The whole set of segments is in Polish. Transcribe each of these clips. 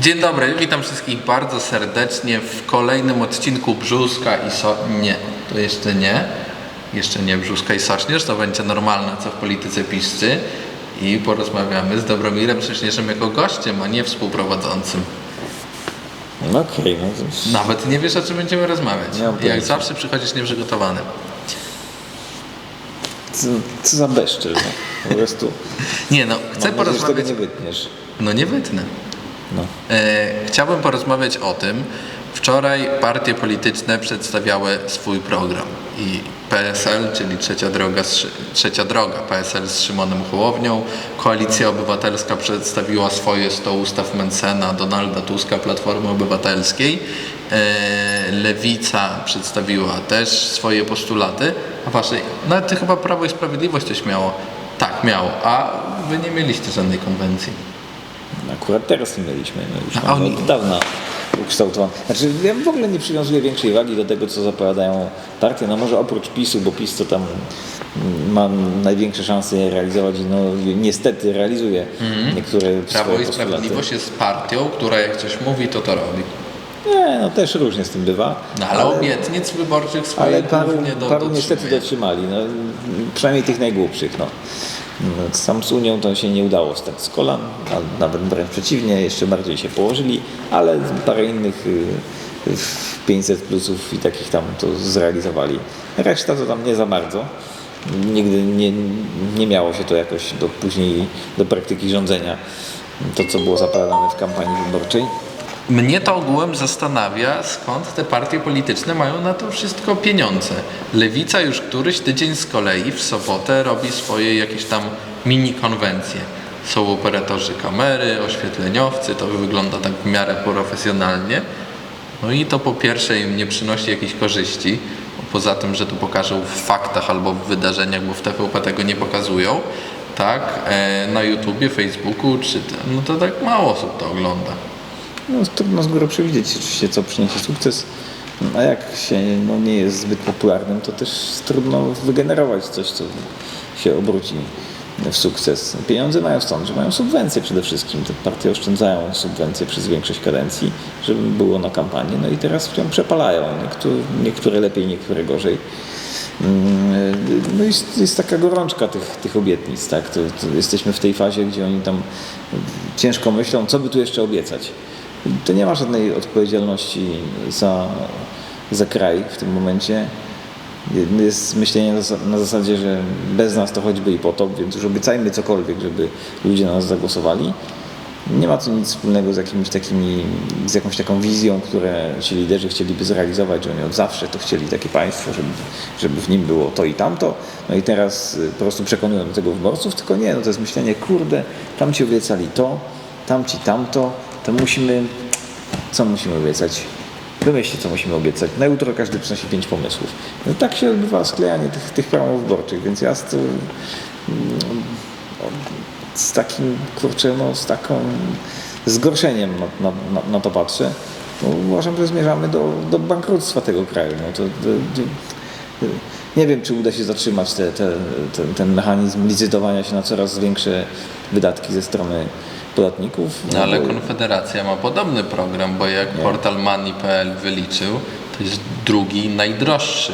Dzień dobry, witam wszystkich bardzo serdecznie w kolejnym odcinku Brzuska i So... Nie, to jeszcze nie. Jeszcze nie Brzuska i Sośnierz, to będzie normalne, co w polityce piszczy. I porozmawiamy z Dobromirem Sośnierzem jako gościem, a nie współprowadzącym. No okej, no to... Nawet nie wiesz, o czym będziemy rozmawiać. Nie mam Jak pojęcia. zawsze przychodzisz nieprzygotowany. Co, co za bezczel, no. Po prostu. Nie no, chcę Mam nadzieję, że tego porozmawiać... nie wytniesz. No nie wytnę. No. E, chciałbym porozmawiać o tym. Wczoraj partie polityczne przedstawiały swój program i PSL, czyli Trzecia Droga, Trzecia Droga, PSL z Szymonem Hołownią, Koalicja Obywatelska przedstawiła swoje 100 ustaw Mencena, Donalda Tuska, Platformy Obywatelskiej, e, Lewica przedstawiła też swoje postulaty, a waszej, nawet chyba Prawo i Sprawiedliwość też miało, tak miało, a wy nie mieliście żadnej konwencji. Akurat teraz nie mieliśmy, no już A mamy oni- od dawna ukształtowane. Znaczy ja w ogóle nie przywiązuję większej wagi do tego, co zapowiadają partie, no może oprócz PiSu, bo PiS to tam mm, ma największe szanse je realizować i no niestety realizuje niektóre Mhm. Prawo i. Sprawiedliwość jest partią, która jak coś mówi, to to robi. Nie, no też różnie z tym bywa. No ale, obietnic wyborczych swoich Ale paru, do, paru niestety dotrzymali, no, przynajmniej tych najgłupszych. No. Z Unią to się nie udało stać z kolan, a nawet wręcz przeciwnie, jeszcze bardziej się położyli, ale parę innych y, w 500 plusów i takich tam to zrealizowali. Reszta to tam nie za bardzo. Nigdy nie, nie miało się to jakoś do później do praktyki rządzenia. To, co było zapowiadane w kampanii wyborczej. Mnie to ogółem zastanawia, skąd te partie polityczne mają na to wszystko pieniądze. Lewica już któryś tydzień z kolei w sobotę robi swoje jakieś tam mini konwencje. Są operatorzy kamery, oświetleniowcy, to wygląda tak w miarę profesjonalnie. No i to po pierwsze im nie przynosi jakichś korzyści, poza tym, że to pokażą w faktach albo w wydarzeniach, bo w TVP tego nie pokazują, tak, e, na YouTubie, Facebooku, czy no to tak mało osób to ogląda. No, trudno z góry przewidzieć oczywiście, co przyniesie sukces, a jak się no, nie jest zbyt popularnym, to też trudno wygenerować coś, co się obróci w sukces. Pieniądze mają stąd, że mają subwencje przede wszystkim. Te partie oszczędzają subwencje przez większość kadencji, żeby było na kampanię, no i teraz ją przepalają. Niektóre, niektóre lepiej, niektóre gorzej. Mm, No jest, jest taka gorączka tych, tych obietnic, tak? To, to jesteśmy w tej fazie, gdzie oni tam ciężko myślą, co by tu jeszcze obiecać. To nie ma żadnej odpowiedzialności za, za kraj w tym momencie. Jest myślenie na zas- na zasadzie, że bez nas to choćby i potop, więc już obiecajmy cokolwiek, żeby ludzie na nas zagłosowali. Nie ma to nic wspólnego z jakimiś takimi, z jakąś taką wizją, które ci liderzy chcieliby zrealizować, że oni od zawsze to chcieli takie państwo, żeby, żeby w nim było to i tamto. No i teraz y, po prostu przekonują do tego wyborców, tylko nie, no to jest myślenie, kurde, tam ci obiecali to, tam ci tamto, to musimy, co musimy obiecać? Wymyślcie, co musimy obiecać. Na jutro każdy przynosi pięć pomysłów. No tak się odbywa sklejanie tych, tych programów wyborczych, więc ja z, to, z takim, kurczę, no, z taką zgorszeniem na, na, na, na to patrzę. No, uważam, że zmierzamy do, do bankructwa tego kraju. No, to, to, to, nie wiem, czy uda się zatrzymać te, te, ten, ten mechanizm licytowania się na coraz większe wydatki ze strony podatników. No ale Konfederacja ma podobny program, bo jak portal Money.pl wyliczył, to jest drugi najdroższy.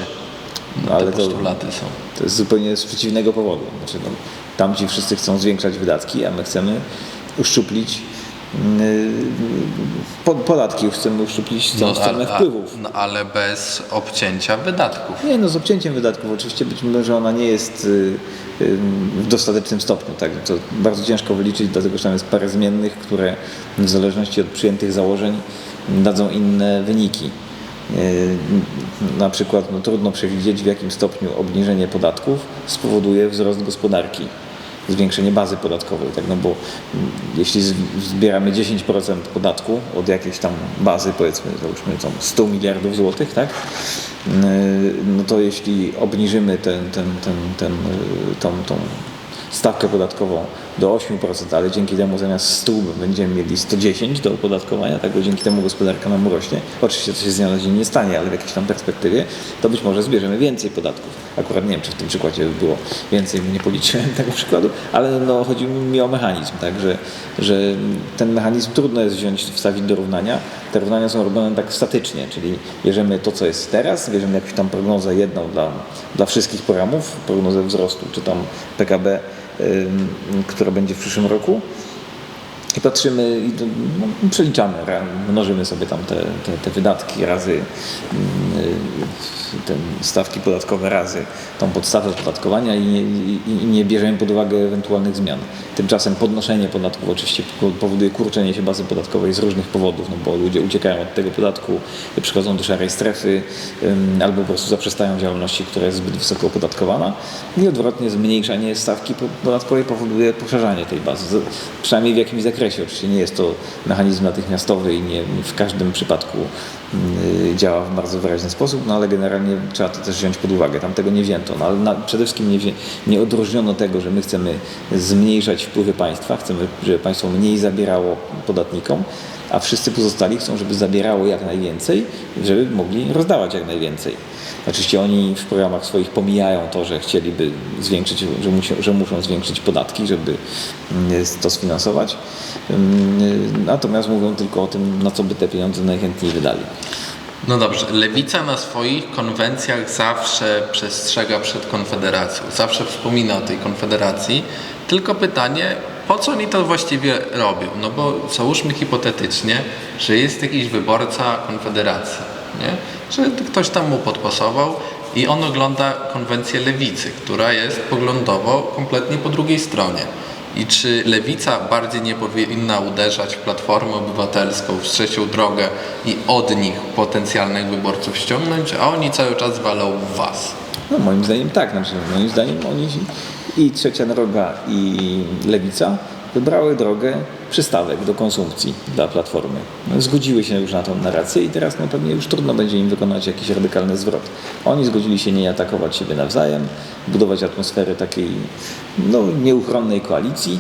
No, ale te to- postulaty są. To jest zupełnie z przeciwnego powodu. Znaczy, no, tamci wszyscy chcą zwiększać wydatki, a my chcemy uszczuplić yy, po- podatki, chcemy uszczuplić tą stronę a- wpływów. no, ale bez obcięcia wydatków. Nie, no z obcięciem wydatków oczywiście być może ona nie jest y, y, w dostatecznym stopniu. Tak? To bardzo ciężko wyliczyć, dlatego że tam jest parę zmiennych, które w zależności od przyjętych założeń dadzą inne wyniki. Y, Na przykład no, trudno przewidzieć, w jakim stopniu obniżenie podatków spowoduje wzrost gospodarki, zwiększenie bazy podatkowej. Tak? No bo mm, jeśli zbieramy 10% podatku od jakiejś tam bazy, powiedzmy, załóżmy tam 100 miliardów złotych, tak? Yy, no to jeśli obniżymy ten, ten, ten, ten, yy, tą, tą stawkę podatkową do 8%, ale dzięki temu zamiast 100 będziemy mieli 110 do opodatkowania, tak, bo dzięki temu gospodarka nam urośnie. Oczywiście to się z dnia na dzień nie stanie, ale w jakiejś tam perspektywie, to być może zbierzemy więcej podatków. Akurat nie wiem, czy w tym przykładzie by było więcej, nie policzyłem tego przykładu, ale no, chodzi mi o mechanizm, tak, że, że ten mechanizm trudno jest wziąć, wstawić do równania. Te równania są robione tak statycznie, czyli bierzemy to, co jest teraz, bierzemy jakąś tam prognozę jedną dla, dla wszystkich programów, prognozę wzrostu, czy tam PKB, która będzie w przyszłym roku. I patrzymy, i no, przeliczamy, mnożymy sobie tam te, te, te wydatki razy mm, te stawki podatkowe razy tą podstawę opodatkowania i nie, i, nie bierzemy pod uwagę ewentualnych zmian. Tymczasem podnoszenie podatków oczywiście po- powoduje kurczenie się bazy podatkowej z różnych powodów, no bo ludzie uciekają od tego podatku, przychodzą do szarej strefy albo po prostu zaprzestają działalności, która jest zbyt wysoko opodatkowana i odwrotnie zmniejszanie stawki po- podatkowej powoduje poszerzanie tej bazy, przynajmniej w jakimś zakresie. Oczywiście nie jest to mechanizm natychmiastowy i nie w każdym przypadku y, działa w bardzo wyraźny sposób, no ale generalnie trzeba to też wziąć pod uwagę. Tam tego nie wzięto, no ale na, przede wszystkim nie, nie odróżniono tego, że my chcemy zmniejszać wpływy państwa, chcemy, żeby państwo mniej zabierało podatnikom, a wszyscy pozostali chcą, żeby zabierało jak najwięcej, żeby mogli rozdawać jak najwięcej. Oczywiście oni w programach swoich pomijają to, że chcieliby zwiększyć, że, że muszą zwiększyć podatki, żeby mm, to sfinansować. Ym, Natomiast mówią tylko o tym, na co by te pieniądze najchętniej wydali. No dobrze, lewica na swoich konwencjach zawsze przestrzega przed konfederacją, zawsze wspomina o tej konfederacji. Tylko pytanie, po co oni to właściwie robią? No bo załóżmy hipotetycznie, że jest jakiś wyborca konfederacji, nie? że ktoś tam mu podpasował i on ogląda konwencję lewicy, która jest poglądowo kompletnie po drugiej stronie. I czy lewica bardziej nie powinna uderzać w Platformę Obywatelską, w trzecią drogę i od nich potencjalnych wyborców ściągnąć, a oni cały czas walą w was? No moim zdaniem tak, znaczy moim zdaniem oni i trzecia droga i lewica wybrały drogę przystawek do konsumpcji dla Platformy. No, zgodziły się już na tą narrację i teraz no, pewnie już trudno będzie im wykonać jakiś radykalny zwrot. Oni zgodzili się nie atakować siebie nawzajem, budować atmosferę takiej no, nieuchronnej koalicji,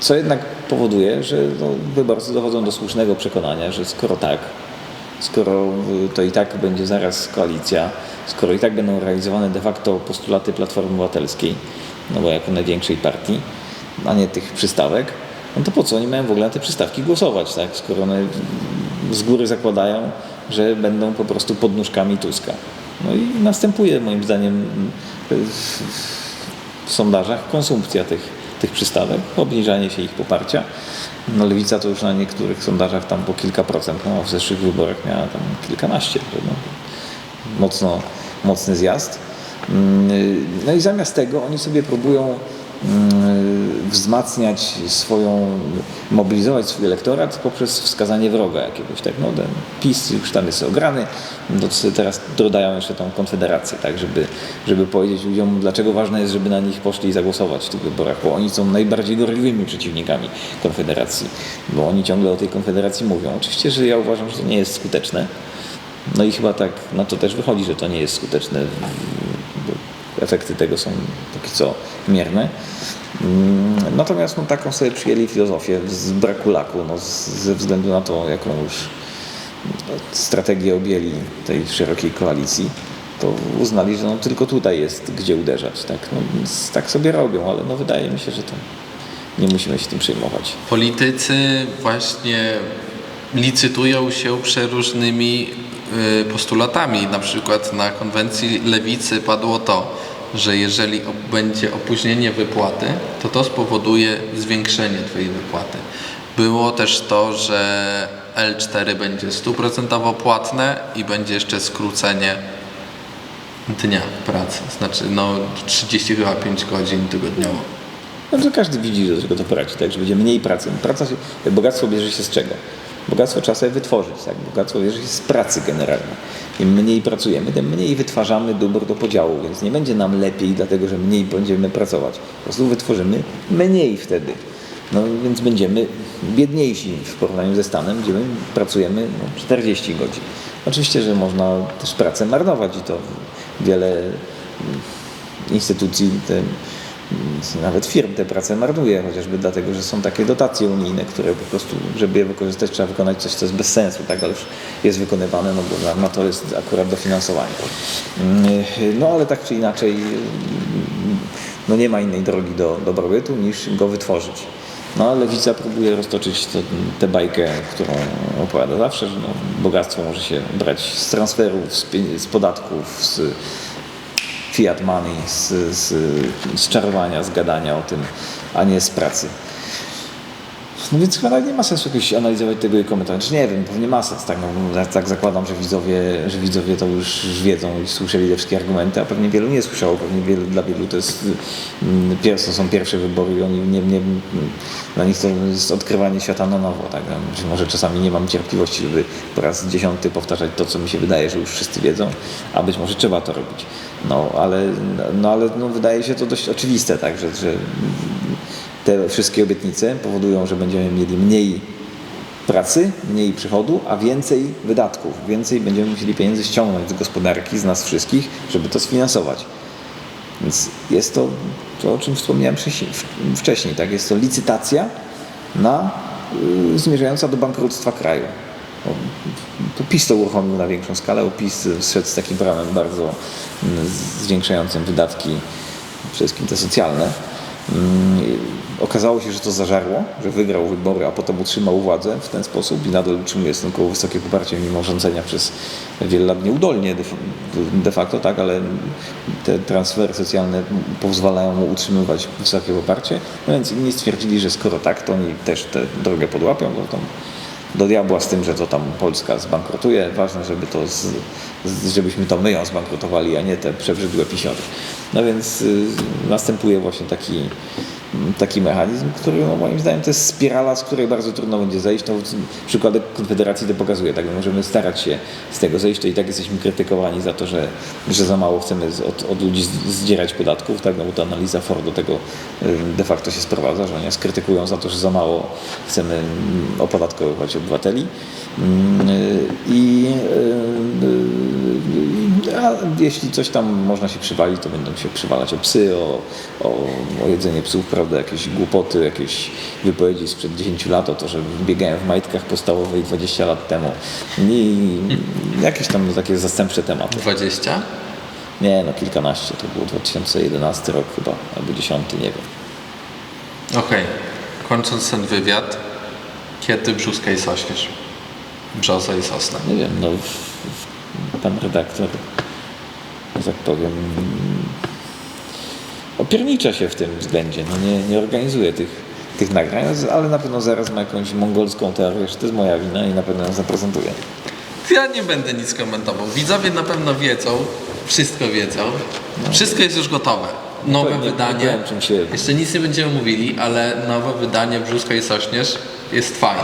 co jednak powoduje, że no, wyborcy dochodzą do słusznego przekonania, że skoro tak, skoro y, to i tak będzie zaraz koalicja, skoro i tak będą realizowane de facto postulaty Platformy Obywatelskiej, no bo jako największej partii, a nie tych przystawek, no to po co oni mają w ogóle na te przystawki głosować, tak? skoro one z góry zakładają, że będą po prostu podnóżkami Tuska. No i następuje moim zdaniem w, sondażach konsumpcja tych, tych przystawek, obniżanie się ich poparcia. No lewica to już na niektórych sondażach tam po kilka procent, no w zeszłych wyborach miała tam kilkanaście, no, mocno, mocny zjazd. Mm, No i zamiast tego oni sobie próbują wzmacniać swoją, mobilizować swój elektorat poprzez wskazanie wroga jakiegoś, tak, no ten PiS już tam jest ograny, no to teraz dodają jeszcze tą konfederację, tak, żeby, żeby powiedzieć ludziom, dlaczego ważne jest, żeby na nich poszli i zagłosować w tych wyborach, bo oni są najbardziej gorliwymi przeciwnikami konfederacji, bo oni ciągle o tej konfederacji mówią. Oczywiście, że ja uważam, że to nie jest skuteczne, no i chyba tak na to też wychodzi, że to nie jest skuteczne, efekty tego są póki co mierne. Mm, Natomiast no, taką sobie przyjęli filozofię z braku laku, no, z, ze względu na to, jaką już strategię objęli tej szerokiej koalicji, to uznali, że no, tylko tutaj jest gdzie uderzać. Tak, no, tak sobie robią, ale no, wydaje mi się, że to nie musimy się tym przejmować. Politycy właśnie licytują się przeróżnymi y, postulatami. Na przykład na konwencji lewicy padło to, że jeżeli będzie opóźnienie wypłaty, to to spowoduje zwiększenie Twojej wypłaty. Było też to, że L4 będzie stuprocentowo płatne i będzie jeszcze skrócenie dnia pracy. Znaczy no 30 chyba 5 godzin tygodniowo. No to każdy widzi, do czego to prowadzi, tak, że będzie mniej pracy. Praca bogactwo bierze się z czego? Bogactwo trzeba sobie wytworzyć, tak? Bogactwo się z pracy generalnie. Im mniej pracujemy, tym mniej wytwarzamy dóbr do podziału, więc nie będzie nam lepiej, dlatego że mniej będziemy pracować. Po prostu wytworzymy mniej wtedy. No więc będziemy biedniejsi w porównaniu ze Stanem, gdzie my pracujemy no, 40 godzin. Oczywiście, że można też pracę marnować i to wiele mm, instytucji te nawet firm te pracę marnuje, chociażby dlatego, że są takie dotacje unijne, które po prostu, żeby je wykorzystać, trzeba wykonać coś, co jest bez sensu, tak, ale już jest wykonywane, no bo na, to jest akurat dofinansowanie. Mm, No ale tak czy inaczej, no nie ma innej drogi do dobrobytu niż go wytworzyć. No ale lewica próbuje roztoczyć to, tę bajkę, którą opowiada zawsze, że no, bogactwo może się brać z transferów, z, z podatków, z fiat money, z, z, z czarowania, z gadania o tym, a nie z pracy. No więc chyba nie ma sensu jakoś analizować tego i komentować. Nie wiem, pewnie ma sens, tak, no, tak zakładam, że widzowie, że widzowie to już wiedzą i słyszeli te wszystkie argumenty, a pewnie wielu nie słyszało, pewnie wielu, dla wielu to jest, mm, to są pierwsze wybory i oni nie, nie, dla nich to jest odkrywanie świata na nowo, tak, no, może czasami nie mam cierpliwości, żeby po raz dziesiąty powtarzać to, co mi się wydaje, że już wszyscy wiedzą, a być może trzeba to robić. No, ale, no, ale no, wydaje się to dość oczywiste, tak, że, że te wszystkie obietnice powodują, że będziemy mieli mniej pracy, mniej przychodu, a więcej wydatków. Więcej będziemy musieli pieniędzy ściągnąć z gospodarki, z nas wszystkich, żeby to sfinansować. Więc jest to, to o czym wspomniałem wcześniej, tak? jest to licytacja na, y, zmierzająca do bankructwa kraju. O, To PiS to uruchomił na większą skalę, bo PiS szedł z takim prawem bardzo mm, zwiększającym wydatki, przede wszystkim te socjalne. Mm, Okazało się, że to zażarło, że wygrał wybory, a potem utrzymał władzę w ten sposób i nadal utrzymuje stosunkowo wysokie poparcie mimo rządzenia przez wiele lat nieudolnie de, facto, tak, ale te transfery socjalne pozwalają mu utrzymywać wysokie poparcie. No więc inni stwierdzili, że skoro tak, to oni też tę drogę podłapią, bo tam do diabła z tym, że to tam Polska zbankrutuje. Ważne, żeby to z, żebyśmy to my ją zbankrutowali, a nie te przebrzydłe pisiory. No więc y, następuje właśnie taki, taki mechanizm, który no, moim zdaniem to jest spirala, z której bardzo trudno będzie zejść. To przykładek Konfederacji to pokazuje. Tak, my możemy starać się z tego zejść, to i tak jesteśmy krytykowani za to, że, że za mało chcemy od, od ludzi zdzierać podatków, tak, no bo to analiza Ford do tego y, de facto się sprowadza, że oni nas krytykują za to, że za mało chcemy mm, opodatkowywać obywateli. Mm, y, I y, a jeśli coś tam można się przywalić, to będą się przywalać o psy, o, o, o jedzenie psów, prawda, jakieś głupoty, jakieś wypowiedzi sprzed 10 lat o to, że biegałem w majtkach podstawowej 20 lat temu. I jakieś tam takie zastępcze tematy. 20? Nie, no kilkanaście, to było 2011 rok chyba, albo 10, nie wiem. Okej. Kończąc ten wywiad, kiedy brzuska i sośnierz? Brzoza i sosna. Nie wiem, no pan redaktor, że tak powiem, opiernicza się w tym względzie. No nie, nie organizuje tych, tych nagrań, ale na pewno zaraz ma jakąś mongolską teorię, że to jest moja wina i na pewno ją zaprezentuje. Ja nie będę nic komentował. Widzowie na pewno wiedzą, wszystko wiedzą. Wszystko jest już gotowe. Nowe Pewnie, wydanie. nie wiem, się- Jeszcze nic nie będziemy mówili, ale nowe wydanie Brzuska i Sośnierz jest fajne.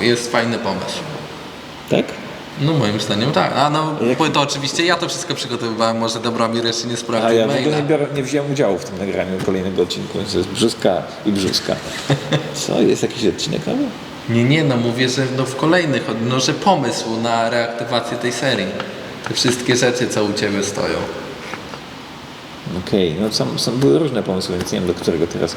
Jest fajny pomysł. Tak? No moim zdaniem tak. A no Jak- to oczywiście ja to wszystko przygotowywałem, może Dobromir jeszcze nie A sprawdził ja w ogóle maila. nie, biorę, nie wziąłem udziału w tym nagraniu kolejnego odcinku, więc to jest brzuska i brzuska. Co, jest jakiś odcinek nowy? Nie, nie, no mówię, że no w kolejnych, no że pomysł na reaktywację tej serii. Te wszystkie rzeczy, co u Ciebie stoją. Okej, no są, są, były różne pomysły, więc nie wiem do którego teraz.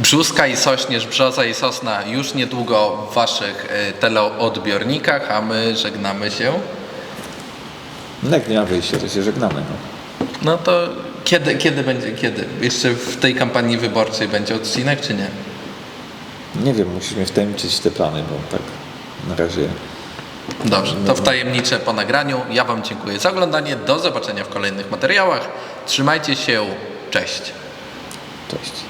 Brzuska i sośnierz, brzoza i sosna już niedługo w Waszych e, teleodbiornikach, a my żegnamy się. No jak nie ma wyjścia, to się żegnamy. No. No to kiedy, kiedy będzie, kiedy? Jeszcze w tej kampanii wyborczej będzie odcinek, czy nie? Nie wiem, musisz mnie wtajemniczyć te plany, bo tak na razie Dobrze, to wtajemnicze po nagraniu. Ja Wam dziękuję za oglądanie. Do zobaczenia w kolejnych materiałach. Trzymajcie się. Cześć. cześć.